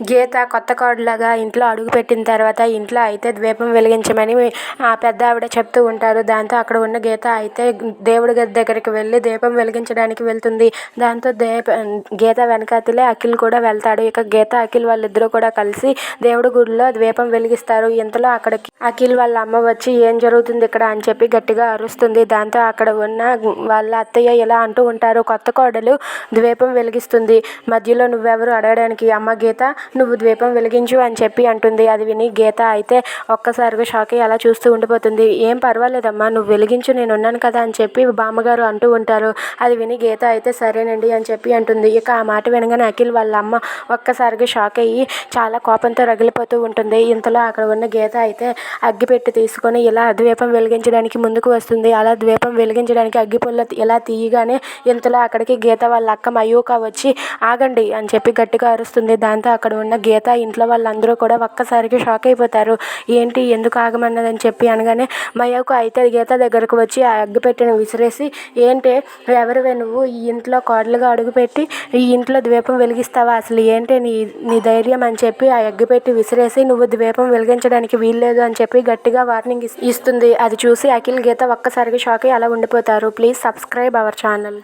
గీత కొత్త కోడలుగా ఇంట్లో అడుగుపెట్టిన తర్వాత ఇంట్లో అయితే దీపం వెలిగించమని ఆ పెద్ద ఆవిడ చెప్తూ ఉంటారు. దాంతో అక్కడ ఉన్న గీత అయితే దేవుడి గది దగ్గరికి వెళ్ళి దీపం వెలిగించడానికి వెళ్తుంది. దాంతో దీప గీత వెనకాతలే అఖిల్ కూడా వెళ్తాడు. ఇక గీత అఖిల్ వాళ్ళిద్దరూ కూడా కలిసి దేవుడి గుడిలో దీపం వెలిగిస్తారు. ఇంతలో అక్కడికి అఖిల్ వాళ్ళ అమ్మ వచ్చి ఏం జరుగుతుంది ఇక్కడ? అని చెప్పి గట్టిగా అరుస్తుంది. దాంతో అక్కడ ఉన్న వాళ్ళ అత్తయ్య ఇలా అంటూ ఉంటారు. కొత్త కోడలు ద్వీపం వెలిగిస్తుంది. మధ్యలో నువ్వెవరు? అడగడానికి అమ్మ గీత నువ్వు ద్వీపం వెలిగించు అని చెప్పి అంటుంది. అది విని గీత అయితే ఒక్కసారిగా షాక్ అయ్యి అలా చూస్తూ ఉండిపోతుంది. ఏం పర్వాలేదమ్మా నువ్వు వెలిగించు నేను ఉన్నాను కదా అని చెప్పి బామ్మగారు అంటూ ఉంటారు. అది విని గీత అయితే సరేనండి అని చెప్పి అంటుంది. ఇక ఆ మాట వినగానే అఖిల్ వాళ్ళ అమ్మ ఒక్కసారిగా షాక్ అయ్యి చాలా కోపంతో రగిలిపోతూ ఉంటుంది. ఇంతలో అక్కడ ఉన్న గీత అయితే అగ్గిపెట్టి తీసుకొని ఇలా ద్వీపం వెలిగించడానికి ముందుకు వస్తుంది. అలా ద్వీపం వెలిగించడానికి అగ్గిపుల్ల ఇలా తీయగానే ఇంతలో అక్కడికి గీత వాళ్ళ అక్క మయూక వచ్చి ఆగండి అని చెప్పి గట్టిగా అరుస్తుంది. దాంతో అక్కడ ఉన్న గీత ఇంట్లో వాళ్ళందరూ కూడా ఒక్కసారిగా షాక్ అయిపోతారు. ఏంటి ఎందుకు ఆగమన్నదని చెప్పి అనగానే మయూక అయితే గీత దగ్గరకు వచ్చి ఆ అగ్గిపెట్టిన విసిరేసి ఏంటి ఎవరివే నువ్వు? ఈ ఇంట్లో కోడలుగా అడుగుపెట్టి ఈ ఇంట్లో ద్వీపం వెలిగిస్తావా? అసలు ఏంటి నీ నీ ధైర్యం? అని చెప్పి ఆ అగ్గిపెట్టి విసిరేసి నువ్వు ద్వీపం వెలిగించడానికి వీల్లేదు అని చెప్పి గట్టిగా వార్నింగ్ ఇస్తుంది. అది చూసి అఖిల్ గీత ఒక్కసారిగా షాక్ అయ్యి అలా ఉండిపోతారు. Please subscribe our channel.